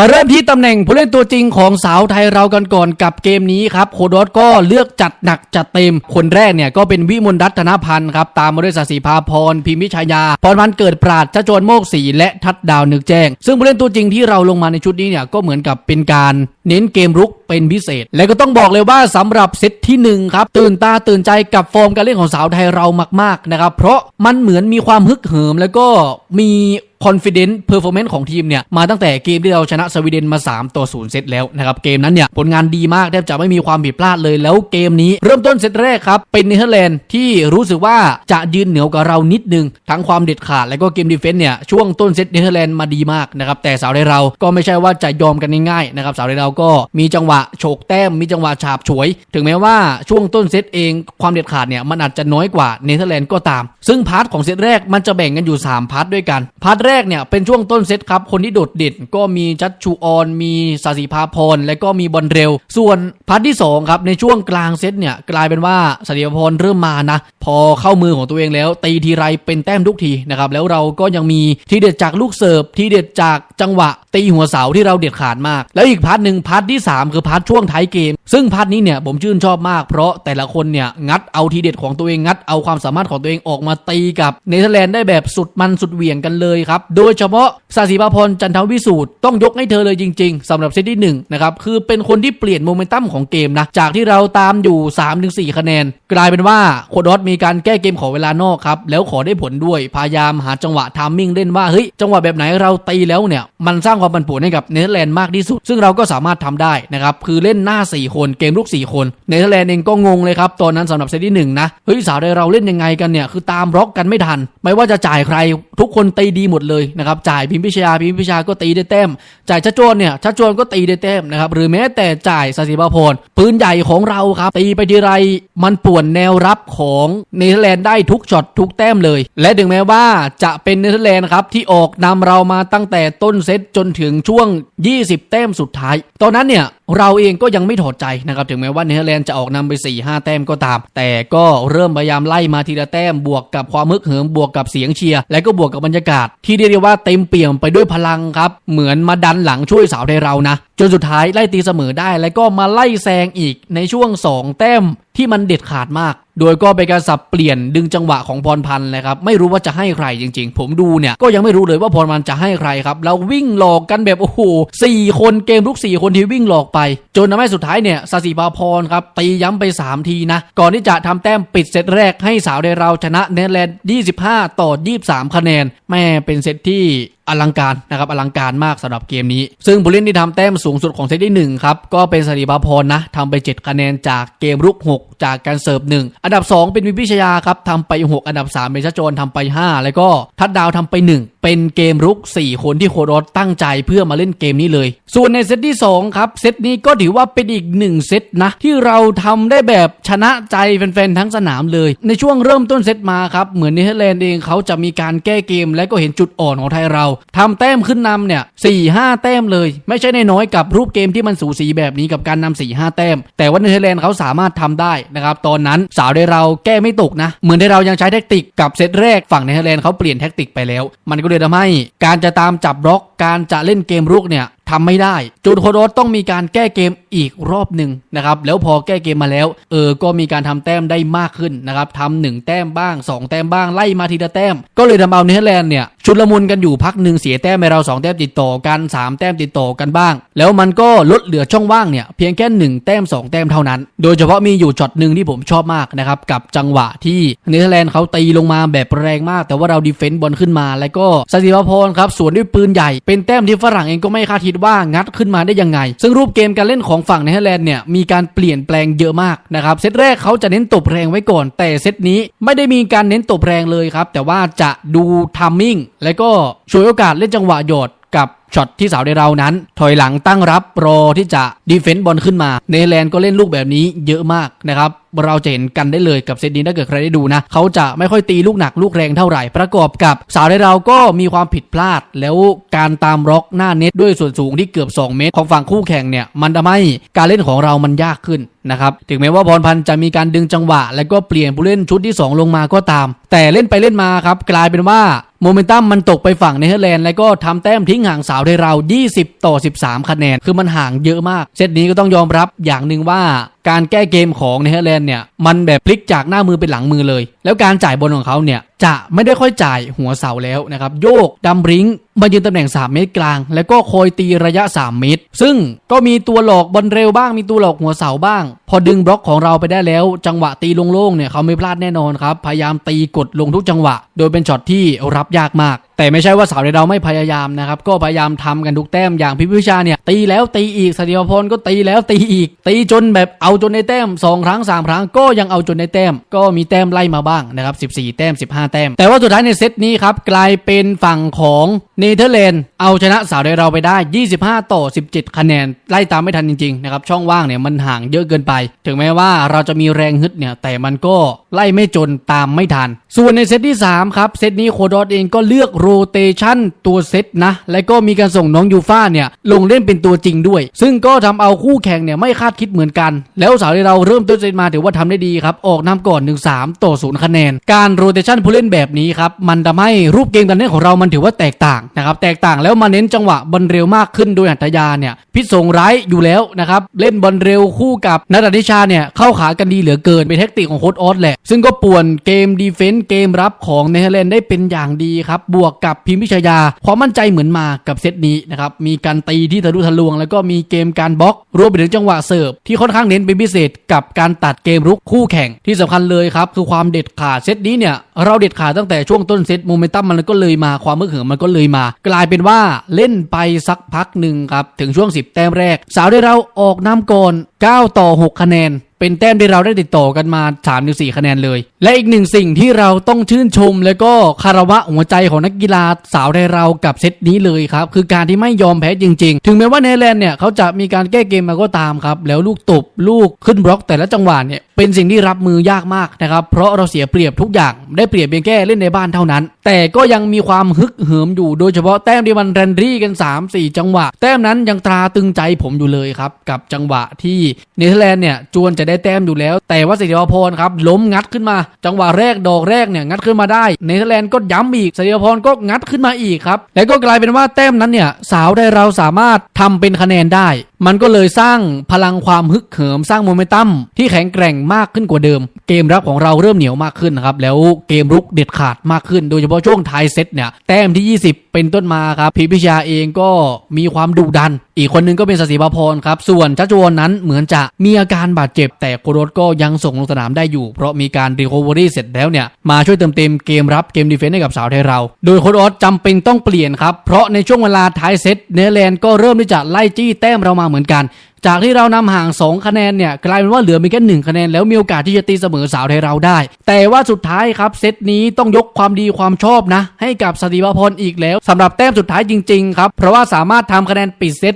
มาเริ่มที่ตำแหน่งผู้เล่นตัวจริงของสาวไทยเรากันก่อนกับเกมนี้ครับโคดอสก็เลือกจัดหนักจัดเต็ม คนแรกเนี่ยก็เป็นวิมลรัตนพันธ์ครับตามมาด้วยสศิภาพรพิมพิชายาพรพันธ์เกิดปราดชจวนโมกศรีและทัดดาวนึกแจ้ง ซึ่งผู้เล่นตัวจริงที่เราลงมาในชุดนี้เนี่ยก็เหมือนกับเป็นการ เน้นเกมรุกเป็นพิเศษ และก็ต้องบอกเลยว่าสำหรับเซตที่หนึ่งครับ ตื่นตาตื่นใจกับฟอร์มการเล่นของสาวไทยเรามากๆนะครับเพราะมันเหมือนมีความฮึกเหิมแล้วก็มี confidence performance ของทีมเนี่ย มาตั้งแต่เกมที่เราชนะสวีเดนมา 3 ต่อ 0 เซตแล้วนะครับ เกมนั้นเนี่ย ผลงานดีมากแทบจะไม่มีความผิดพลาดเลยแล้วเกมนี้เริ่มต้นเซตแรกครับ เป็นเนเธอร์แลนด์ที่รู้สึกว่าจะยืนเหนือกว่าเรานิดนึง ทั้งความเด็ดขาด และก็เกมดีเฟนส์เนี่ย ช่วงต้นเซตเนเธอร์แลนด์มาดีมากนะครับ แต่สาวไทยเราก็ไม่ใช่ว่าจะยอมกันง่ายๆนะครับสาวไทยเราก็มีจังหวะโฉกแต้มมีจังหวะฉาบฉวย ถึงแม้ว่าช่วงต้นเซตเองความเด็ดขาดเนี่ยมันอาจจะน้อยกว่าเนเธอร์แลนด์ก็ตาม ซึ่งพาร์ทของเซตแรกมันจะแบ่งกันอยู่ 3 พาร์ทด้วยกัน พาร์ทแรกเนี่ยเป็นช่วงต้นเซตครับ คนที่โดดเด่นก็มีจัดชูออน มีสาสีภาพร และก็มีบอลเร็ว ส่วนพาร์ทที่2ครับในช่วงกลางเซตเนี่ยกลายเป็นว่าสาสีภาพรเริ่มมานะ พอเข้ามือของตัวเองแล้ว ตีทีไรเป็นแต้มทุกทีนะครับแล้วเราก็ยังมีทีเด็ดจากลูกเสิร์ฟทีเด็ดจากจังหวะตีหัวเสาที่เราเด็ดขาดมาก แล้วอีกพาร์ทหนึ่งพาร์ทที่ 3 คือพาร์ทช่วงท้ายเกม ซึ่งพาร์ทนี้เนี่ยผมชื่นชอบมากเพราะแต่ละคนเนี่ยงัดเอาทีเด็ดของตัวเองงัดเอาความสามารถของตัวเองออกมาตีกับเนเธอร์แลนด์ได้แบบสุดมันสุดเหวี่ยงกันเลยครับ โดยเฉพาะสาสีภาพรจันทวิสูตรต้องยกให้เธอเลยจริง ๆสำหรับเซตที่1นะครับคือเป็นคนที่เปลี่ยนโมเมนตัมของเกมนะจากที่เราตามอยู่ 3-4 คะแนน กลายเป็นว่าโคดอสมีการแก้เกมขอเวลานอกครับแล้วขอได้ผลด้วยพยายามหาจังหวะทามมิ่งเล่นว่าเฮ้ยจังหวะแบบไหนเราตีแล้วเนี่ยมันสร้างความผันผวนให้กับเนเธอร์แลนด์มากที่สุด ซึ่งเราก็สามารถทำได้นะครับคือเล่นหน้า 4 คนเกมลูก 4 คนเนเธอร์แลนด์เองก็งงเลยครับตอนนั้นสำหรับเซตที่หนึ่งนะเฮ้ยสาวไทยเราเล่นยังไงกันเนี่ยคือตามบล็อกกันไม่ทัน ไม่ว่าจะจ่ายใครทุกคนตีดีหมดเลยนะครับจ่ายพิมพิชยาพิมพิชาก็ตีได้แต้มจ่ายชัดโจนเนี่ยชัดโจนก็ตีได้แต้มนะครับหรือแม้แต่จ่ายสศิบาพรปืนใหญ่ของเราครับตีไปทีไรมันป่วนแนวรับของเนเธอร์แลนด์ได้ทุกช็อตทุกแต้มเลย และถึงแม้ว่าจะเป็นเนเธอร์แลนด์ครับที่ออกนำเรามาตั้งแต่ต้นเซตจนถึงช่วง 20 เต้มสุดท้าย ตอนนั้นเนี่ย เราเองก็ยังไม่ถอดใจนะครับถึงแม้ว่าเนเธอร์แลนด์จะออกนำไป 4-5 แต้มก็ตาม แต่ก็เริ่มพยายามไล่มาทีละแต้มบวกกับความมึกเหิมบวกกับเสียงเชียร์และก็บวกกับบรรยากาศ ที่เรียกได้ว่าเต็มเปี่ยมไปด้วยพลังครับ เหมือนมาดันหลังช่วยสาวไทยเรานะ จนสุดท้ายไล่ตีเสมอได้ แล้วก็มาไล่แซงอีกในช่วง 2 แต้มที่มันเด็ดขาดมาก โดยก็เป็นการสับเปลี่ยนดึงจังหวะของพรพันธ์เลยครับ ไม่รู้ว่าจะให้ใครจริง ๆ ผมดูเนี่ย ก็ยังไม่รู้เลยว่าพรพันธ์จะให้ใครครับเราวิ่งหลอกกันแบบโอ้โหสี่คนเกมลุกสี่คนที่วิ่งหลอกไปจนทำให้สุดท้ายเนี่ยสสิภาพรครับตีย้ำไป 3 ทีนะ ก่อนที่จะทำแต้มปิดเซตแรกให้สาวไดเราชนะเนเธอร์แลนด์ 25 ต่อ 23 คะแนน แม่เป็นเซตที่ อลังการนะครับอลังการมากสำหรับเกมนี้ ซึ่งผู้เล่นที่ทำแต้มสูงสุดของเซตที่ 1 ครับ ก็เป็นสรีบาพรนะทำไป 7 คะแนนจากเกมรุก 6 จากการเสิร์ฟ 1 อันดับ 2 เป็นวิพิชยาครับทำไป 6 อันดับ 3 เป็นชโจนทำไป 5 แล้วก็ทัดดาวทำไป 1 เป็นเกมรุก 4 คนที่โคโรสตั้งใจเพื่อมาเล่นเกมนี้เลย ส่วนในเซตที่ 2 ครับ เซตนี้ก็ถือว่าเป็นอีก 1 เซตนะที่เราทำได้แบบชนะใจแฟนๆทั้งสนามเลย ในช่วงเริ่มต้นเซตมาครับเหมือนเนเธอร์แลนด์เองเขาจะมีการแก้เกม และก็เห็นจุดอ่อนของไทยเราทำแต้มขึ้นนำเนี่ยสี่ห้าแต้มเลย ไม่ใช่ในน้อยกับรูปเกมที่มันสูสีแบบนี้กับการนำสี่ห้าแต้ม แต่ว่าเนเธอร์แลนด์เขาสามารถทำได้นะครับตอนนั้นสาวได้เราแก้ไม่ตกนะ เหมือนได้เรายังใช้แท็กติกกับเซตแรกฝั่งเนเธอร์แลนด์เขาเปลี่ยนแท็กติกไปแล้ว มันก็เลยทำให้การจะตามจับบล็อกการจะเล่นเกมรุกเนี่ย ทำไม่ได้ จูนโคโรสต้องมีการแก้เกมอีกรอบหนึ่งนะครับแล้วพอแก้เกมมาแล้ว เออก็มีการทำแต้มได้มากขึ้นนะครับทำหนึ่งแต้มบ้าง 2 แต้มบ้างไล่มาทีละแต้ม ก็เลยทำเอาเนเธอร์แลนด์เนี่ยชุดละมุนกันอยู่พักหนึ่งเสียแต้มไปเรา2แต้มติดต่อกัน 3 แต้มติดต่อกันบ้าง แล้วมันก็ลดเหลือช่องว่างเนี่ยเพียงแค่1แต้ม 2 แต้มเท่านั้น โดยเฉพาะมีอยู่ช็อตหนึ่งที่ผมชอบมากนะครับกับจังหวะที่เนเธอร์แลนด์เขาตีลงมาแบบแรงมาก แต่ว่าเราดีเฟนต์บอลขึ้นมา แล้วก็สติภพรครับสวนด้วยปืนใหญ่เป็นแต้มที่ฝรั่งเองก็ไม่คาดคิดว่างัดขึ้นมาได้ยังไง ซึ่งรูปเกมการเล่นของฝั่งเนเธอร์แลนด์เนี่ยมีการเปลี่ยนแปลงเยอะมากนะครับเซตแรกเขาจะเน้นตบแรงไว้ก่อน แต่เซตนี้ไม่ได้มีการเน้นตบแรงเลยครับแต่ว่าจะดูทัมมิ่งและก็ฉวยโอกาสเล่นจังหวะหยอดกับ ช็อตที่สาวในเรานั้น ถอยหลังตั้งรับรอที่จะดีเฟนต์บอลขึ้นมาเนเธอร์แลนด์ก็เล่นลูกแบบนี้เยอะมากนะครับเราจะเห็นกันได้เลยกับเซตนี้ถ้าเกิดใครได้ดูนะเขาจะไม่ค่อยตีลูกหนักลูกแรงเท่าไหร่ ประกอบกับสาวในเราก็มีความผิดพลาด แล้วการตามร็อกหน้าเน็ตด้วยส่วนสูงที่เกือบ 2 เมตร ของฝั่งคู่แข่งเนี่ยมันทำให้การเล่นของเรามันยากขึ้นนะครับถึงแม้ว่าพรพันธ์จะมีการดึงจังหวะ แล้วก็เปลี่ยนผู้เล่นชุดที่ 2 ลงมาก็ตาม แต่เล่นไปเล่นมาครับกลายเป็นว่าโมเมนตัมมันตกไปฝั่งเนเธอร์แลนด์แล้วก็ทำแต้มทิ้งห่างสาาวได้เรา 20 ต่อ 13 คะแนน คือมันห่างเยอะมาก เซตนี้ก็ต้องยอมรับอย่างหนึ่งว่าการแก้เกมของเนเธอร์แลนด์เนี่ย มันแบบพลิกจากหน้ามือเป็นหลังมือเลย แล้วการจ่ายบอลของเขาเนี่ย จะไม่ได้ค่อยจ่ายหัวเสาแล้วนะครับ โยกดำริ้งมายืนตำแหน่ง 3 เมตรกลาง แล้วก็คอยตีระยะ 3 เมตร ซึ่งก็มีตัวหลอกบอลเร็วบ้าง มีตัวหลอกหัวเสาบ้าง พอดึงบล็อกของเราไปได้แล้ว จังหวะตีโล่งๆเนี่ยเขาไม่พลาดแน่นอนครับ พยายามตีกดลงทุกจังหวะ โดยเป็นช็อตที่รับยากมาก แต่ไม่ใช่ว่าสาวในเราไม่พยายามนะครับ ก็พยายามทำกันทุกแต้มอย่างพิพิชาเนี่ยตีแล้วตีอีกสติวพรก็ตีแล้วตีอีก ตีจนแบบเอาจนในแต้ม2ครั้ง3ครั้งก็ยังเอาจนในแต้ม ก็มีแต้มไล่มาบ้างนะครับ14 แต้ม 15แต้ม แต่ว่าสุดท้ายในเซตนี้ครับกลายเป็นฝั่งของเนเธอร์แลนด์เอาชนะสาวในเราไปได้ 25 ต่อ 17 คะแนน ไล่ตามไม่ทันจริงๆนะครับช่องว่างเนี่ยมันห่างเยอะเกินไป ถึงแม้ว่าเราจะมีแรงฮึดเนี่ยแต่มันก็ไล่ไม่จนตามไม่ทัน ส่วนในเซตที่ 3 ครับ เซตนี้โคดอสเองก็เลือกโรเตชันตัวเซตนะ และก็มีการส่งน้องยูฟ่าเนี่ยลงเล่นเป็นตัวจริงด้วย ซึ่งก็ทำเอาคู่แข่งเนี่ยไม่คาดคิดเหมือนกัน แล้วสาวที่เราเริ่มต้นเซตมาถือว่าทำได้ดีครับออกนำก่อน 1-3 ต่อ 0 คะแนน การโรเตชันผู้เลล่นแบบนี้ครับมันทำให้รูปเกมการเล่นของเรามันถือว่าแตกต่างนะครับแตกต่างแล้วมาเน้นจังหวะบอลเร็วมากขึ้นโดยหัตยาเนี่ยพิษสงร้ายอยู่แล้วนะครับเล่นบอลเร็วคู่กับนัทนิชาเนี่ยเข้าขากันดีเหลือเกินเป็นเทคนิคของโค้ชออสแหละ ซึ่งก็ป่วนเกมดีเฟนต์เกมรับของเนเธอร์แลนด์ได้เป็นอย่างดีครับบวกกับพิมพิชยา ความมั่นใจเหมือนมากับเซตนี้นะครับมีการตีที่ทะลุทะลวง แล้วก็มีเกมการบล็อกรวมไปถึงจังหวะเสิร์ฟที่ค่อนข้างเน้นเป็นพิเศษกับการตัดเกมรุกคู่แข่งที่สำคัญเลยครับคือความเด็ดขาดเซตนี้เนี่ยเราเด็ดขาดตั้งแต่ช่วงต้นเซตโมเมนตัมมันก็เลยมาความมึกเหิมมันก็เลยมา กลายเป็นว่าเล่นไปสักพักหนึ่งครับ ถึงช่วง 10 แต้มแรก สาวได้เราออกนำก่อน 9 ต่อ 6 คะแนน เป็นแต้มที่เราได้ติดต่อกันมา3 4คะแนนเลย และอีกหนึ่งสิ่งที่เราต้องชื่นชม แล้วก็คารวะหัวใจของนักกีฬาสาวไทยเรากับเซตนี้เลยครับ คือการที่ไม่ยอมแพ้จริง ๆ ถึงแม้ว่าเนเธอร์แลนด์เนี่ยเขาจะมีการแก้เกมมาก็ตามครับ แล้วลูกตบลูกขึ้นบล็อกแต่ละจังหวะเนี่ยเป็นสิ่งที่รับมือยากมากนะครับ เพราะเราเสียเปรียบทุกอย่างได้เปรียบเพียงแค่เล่นในบ้านเท่านั้น แต่ก็ยังมีความฮึกเหิมอยู่ โดยเฉพาะแต้มที่มันแรนรี่กัน 3-4 จังหวะ แต้มนั้นยังตราตึงใจผมอยู่เลยครับกับจังหวะที่เนเธอร์แลนด์เนี่ยจวนจะได้แต้มอยู่แล้ว แต่ว่าสิริวพรครับล้มงัดขึ้นมา จังหวะแรกดอกแรกเนี่ยงัดขึ้นมาได้เนเธอร์แลนด์ก็ย้ำอีกสิริวพรก็งัดขึ้นมาอีกครับแล้วก็กลายเป็นว่าแต้มนั้นเนี่ยสาวได้เราสามารถทำเป็นคะแนนได้ มันก็เลยสร้างพลังความฮึกเหิมสร้างโมเมนตัมที่แข็งแกร่งมากขึ้นกว่าเดิม เกมรับของเราเริ่มเหนียวมากขึ้นนะครับ แล้วเกมรุกเด็ดขาดมากขึ้น โดยเฉพาะช่วงท้ายเซตเนี่ย แต้มที่ 20 เป็นต้นมาครับพีพิชาเองก็มีความดุดัน อีกคนนึงก็เป็นสศิภาพรครับ ส่วนชัชวอนนั้นเหมือนจะมีอาการบาดเจ็บ แต่โคโรสก็ยังส่งลงสนามได้อยู่ เพราะมีการรีคอเวอรี่เสร็จแล้วเนี่ยมาช่วยเติมเต็มเกมรับเกมดีเฟนซ์ให้กับสาวไทยเรา โดยโคโรสจำเป็นต้องเปลี่ยนครับเพราะในช่วงเวลาท้ายเซตเนเธอร์แลนด์ก็เริ่มที่จะไล่จี้แต้มเรามาเหมือนกัน จากที่เรานำห่าง 2 คะแนนเนี่ยกลายเป็นว่าเหลือมีแค่1คะแนนแล้วมีโอกาสที่จะตีเสมอสาวไทยเราได้ แต่ว่าสุดท้ายครับเซตนี้ต้องยกความดีความชอบนะ ให้กับสติวพรอีกแล้วสำหรับแต้มสุดท้ายจริงๆครับเพราะว่าสามารถทำคะแนนปิดเซต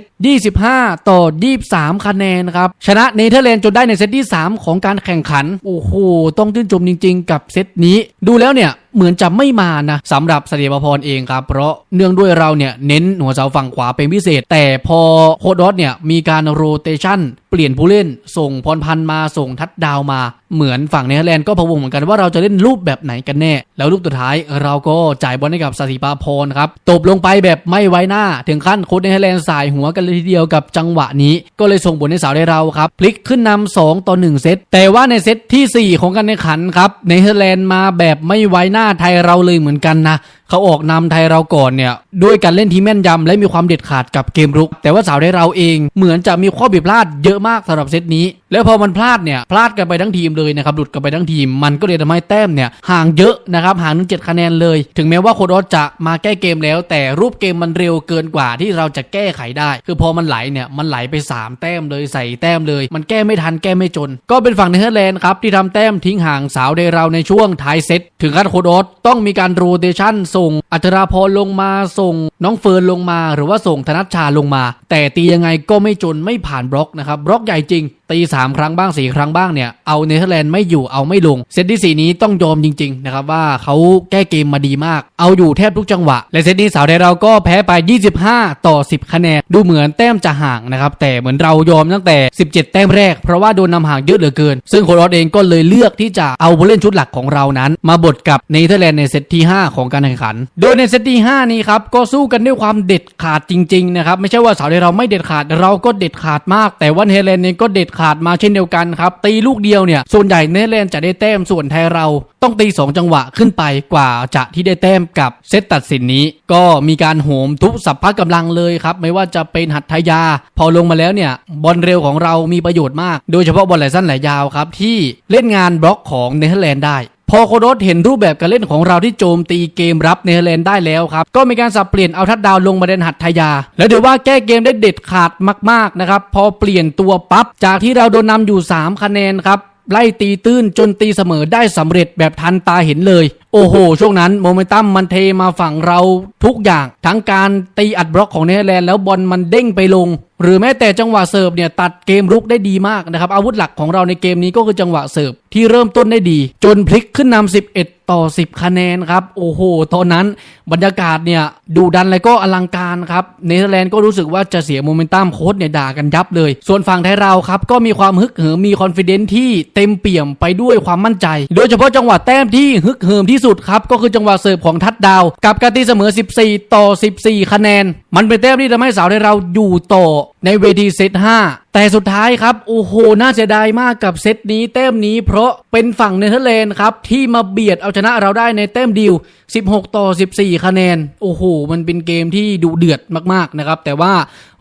25 ต่อ 23 คะแนนครับชนะเนเธอร์แลนด์จนได้ในเซตที่ 3 ของการแข่งขันโอ้โหต้องชื่นชมจริง ๆ กับเซตนี้ ดูแล้วเนี่ย เหมือนจะไม่มานะสำหรับสติปพรเองครับเพราะเนื่องด้วยเราเนี่ยเน้นหัวเสาฝั่งขวาเป็นพิเศษ แต่พอโคดอสเนี่ยมีการโรเตชันเปลี่ยนผู้เล่นส่งพรพันธ์มาส่งทัดดาวมา เหมือนฝั่งเนเธอร์แลนด์ก็พะวงเหมือนกันว่าเราจะเล่นรูปแบบไหนกันแน่ แล้วลูกสุดท้ายเราก็จ่ายบอลให้กับสติปาพรครับตบลงไปแบบไม่ไว้หน้า ถึงขั้นโค้ชเนเธอร์แลนด์สายหัวกันเลยทีเดียวกับจังหวะนี้ ก็เลยส่งผลให้สาวได้เราครับพลิกขึ้นนำ2ต่อ 1 เซตแต่ว่าในเซตทีสี่ 4 ของการแข่งขันครับเนเธอร์แลนด์มาแบบไม่ไว้หน้าไทยเราเลยเหมือนกันนะเขาออกนำไทยเราก่อนเนี่ยด้วยการเล่นที่แม่นยำและมีความเด็ดขาดกับเกมรุก แต่ว่าสาวไทยเราเองเหมือนจะมีข้อผิดพลาดเยอะมากสำหรับเซตนี้ แล้วพอมันพลาดเนี่ยพลาดกันไปทั้งทีมเลยนะครับหลุดกันไปทั้งทีม มันก็เลยทำให้แต้มเนี่ยห่างเยอะนะครับห่างถึงเจ็ดคะแนนเลย ถึงแม้ว่าโคดอสจะมาแก้เกมแล้ว แต่รูปเกมมันเร็วเกินกว่าที่เราจะแก้ไขได้ คือพอมันไหลเนี่ยมันไหลไปสามแต้มเลยใส่แต้มเลย มันแก้ไม่ทันแก้ไม่จน ก็เป็นฝั่งเนเธอร์แลนด์ครับที่ทำแต้มทิ้งห่างสาวไทยเราในช่วงท้ายเซตถึงขั้นโคดอส ต้องมีการโรเตชันส่งอัชราพรลงมาส่ง น้องเฟิร์นลงมา หรือว่าส่งธนัชชาลงมา แต่ตียังไงก็ไม่จนไม่ผ่านบล็อกนะครับบล็อกใหญ่จริง ตี 3 ครั้งบ้าง 4 ครั้งบ้างเนี่ยเอาเนเธอร์แลนด์ไม่อยู่เอาไม่ลง เซตที่ 4 นี้ต้องยอมจริงๆนะครับว่าเขาแก้เกมมาดีมาก เอาอยู่แทบทุกจังหวะ และเซตนี้สาวไทยเราก็แพ้ไป 25 ต่อ 10 คะแนนดูเหมือนแต้มจะห่างนะครับแต่เหมือนเรายอมตั้งแต่ 17 แต้มแรกเพราะว่าโดนนำห่างเยอะเหลือเกิน ซึ่งโครอสเองก็เลยเลือกที่จะเอาผู้เล่นชุดหลักของเรานั้น มาบดกับเนเธอร์แลนด์ในเซตที่ 5 ของการแข่งขัน โดยในเซตที่ 5 นี้ครับก็สู้กันด้วยความเด็ดขาดจริงๆนะครับไม่ใช่ว่าสาวไทยเราไม่เด็ดขาดเราก็เด็ดขาดมาก แต่ว่าเนเธอร์แลนด์เองก็เด็ดขาดมาเช่นเดียวกันครับตีลูกเดียวเนี่ยส่วนใหญ่เนเธอร์แลนด์จะได้แต้มส่วนไทยเราต้องตี 2 จังหวะขึ้นไปกว่าจะที่ได้แต้มกับเซตตัดสินนี้ ก็มีการโหมทุบสับพักกำลังเลยครับไม่ว่าจะเป็นหัตถยา พอลงมาแล้วเนี่ยบอลเร็วของเรามีประโยชน์มาก โดยเฉพาะบอลไหลสั้นไหลยาวครับที่เล่นงานบล็อกของเนเธอร์แลนด์ได้ พอโคโดสเห็นรูปแบบการเล่นของเราที่โจมตีเกมรับเนเธอร์แลนด์ได้แล้วครับ ก็มีการสับเปลี่ยนเอาทัดดาวลงมาเดนหัตถยา แล้วเดี๋ยวว่าแก้เกมได้เด็ดขาดมากๆนะครับ พอเปลี่ยนตัวปั๊บ จากที่เราโดนนำอยู่ 3 คะแนนครับไล่ตีตื้นจนตีเสมอได้สำเร็จแบบทันตาเห็นเลย โอ้โห ช่วงนั้นโมเมนตัมมันเทมาฝั่งเราทุกอย่าง ทั้งการตีอัดบล็อกของเนเธอร์แลนด์แล้วบอลมันเด้งไปลง หรือแม้แต่จังหวะเสิร์ฟเนี่ยตัดเกมรุกได้ดีมากนะครับ อาวุธหลักของเราในเกมนี้ก็คือจังหวะเสิร์ฟที่เริ่มต้นได้ดี จนพลิกขึ้นนำ11 ต่อ 10 คะแนนครับ โอ้โห ตอนนั้นบรรยากาศเนี่ยดูดันและก็อลังการครับเนเธอร์แลนด์ก็รู้สึกว่าจะเสียโมเมนตัมโค้ชเนี่ยด่ากันยับเลย ส่วนฝั่งไทยเราครับก็มีความฮึกเหิมมีคอนฟ idence ที่เต็มเปี่ยมไปด้วยความมั่นใจ โดยเฉพาะจังหวะแต้มที่ฮึกเหิมที่สุดครับก็คือจังหวะเสิร์ฟของทัดดาว กับการตีเสมอ 14 ต่อ 14 คะแนน มันเป็นแต้มที่ทำให้สาวไทยเราอยู่ต่อ ในเวทีเซต5แต่สุดท้ายครับ โอ้โห น่าเสียดายมากกับเซตนี้แต้มนี้เพราะเป็นฝั่งเนเธอร์แลนด์ครับ ที่มาเบียดเอาชนะเราได้ในแต้มเดียว 16 ต่อ 14 คะแนน โอ้โห มันเป็นเกมที่ดุเดือดมากๆนะครับ แต่ว่า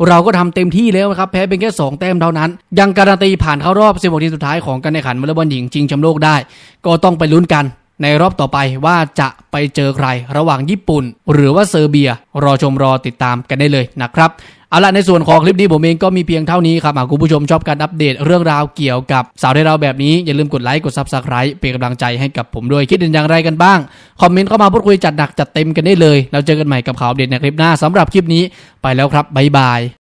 เราก็ทำเต็มที่แล้วนะครับ แพ้เป็นแค่ 2 แต้มเท่านั้น ยังการันตีผ่านเข้ารอบ 16 ทีมสุดท้ายของการแข่งขันวอลเลย์บอลหญิงชิงแชมป์โลกได้ ก็ต้องไปลุ้นกันในรอบต่อไปว่าจะไปเจอใครระหว่างญี่ปุ่น หรือว่าเซอร์เบีย รอชมรอติดตามกันได้เลยนะครับ เอาละในส่วนของคลิปนี้ผมเองก็มีเพียงเท่านี้ครับหากคุณผู้ชมชอบการอัปเดตเรื่องราวเกี่ยวกับสาวในเราแบบนี้อย่าลืมกดไลค์กดซับสไครป์เป็นกำลังใจให้กับผมด้วยคิดเห็นอย่างไรกันบ้าง คอมเมนต์เข้ามาพูดคุยจัดหนักจัดเต็มกันได้เลย แล้วเจอกันใหม่กับข่าวอัปเดตในคลิปหน้าสำหรับคลิปนี้ไปแล้วครับบ๊ายบาย